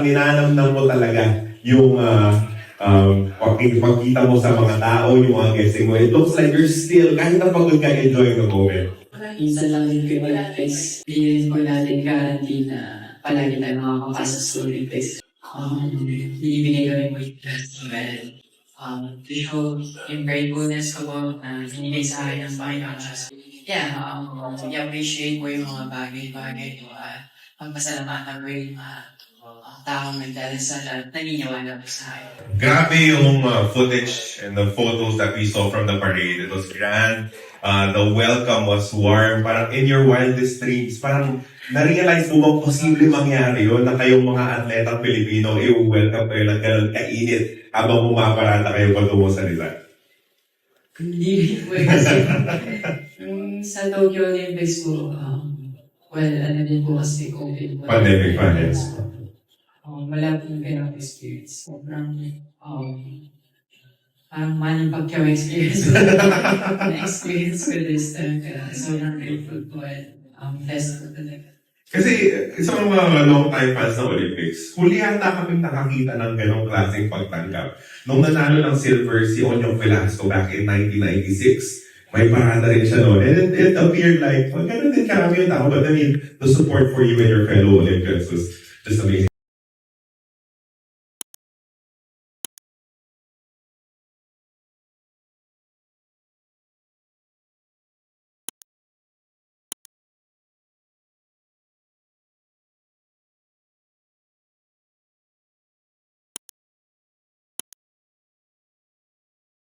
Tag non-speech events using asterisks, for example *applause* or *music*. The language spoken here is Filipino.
parang ninanamnam mo talaga yung uh, um, pag- pagkita mo sa mga tao, yung mga guessing mo. It looks like you're still, kahit na pagod ka, enjoying the moment. Minsan lang din ko yung Olympics. Hindi po natin guarantee na palagi tayo makakapasok sa Olympics. Um, binibigay ko rin mo yung well, um, to show yung gratefulness ko po na binigay sa akin ng Panginoon Diyos. Yeah, um, i-appreciate mo yung mga bagay-bagay mo at magpasalamatan mo yung mga uh, taong nagdarasal at naniniwala po sa akin. Grabe yung uh, footage and the photos that we saw from the parade. It was grand. Uh, the welcome was warm. Parang in your wildest dreams, parang na-realize mo bang posible mangyari yun na kayong mga atleta Pilipino, i-welcome kayo ng ganun kainit habang bumaparada kayo patungo sa nila. Hindi po eh, kasi yung sa Tokyo Olympics po, um, well, ano din po kasi COVID. Pandemic pa, yes. Um, wala pong ganong experience. Sobrang, um, parang maling pagkaw experience ko. *laughs* Na-experience ko this time. Kaya sobrang grateful po at um, blessed po talaga. Kasi sa mga long time fans ng Olympics, huli yata kami nakakita ng ganong klaseng pagtanggap. Nung nanalo ng silver si Onyong Velasco back in 1996, may parada rin siya noon. And it, it appeared like, well, ganun din karami yung tao. But I mean, the support for you and your fellow Olympians was just amazing.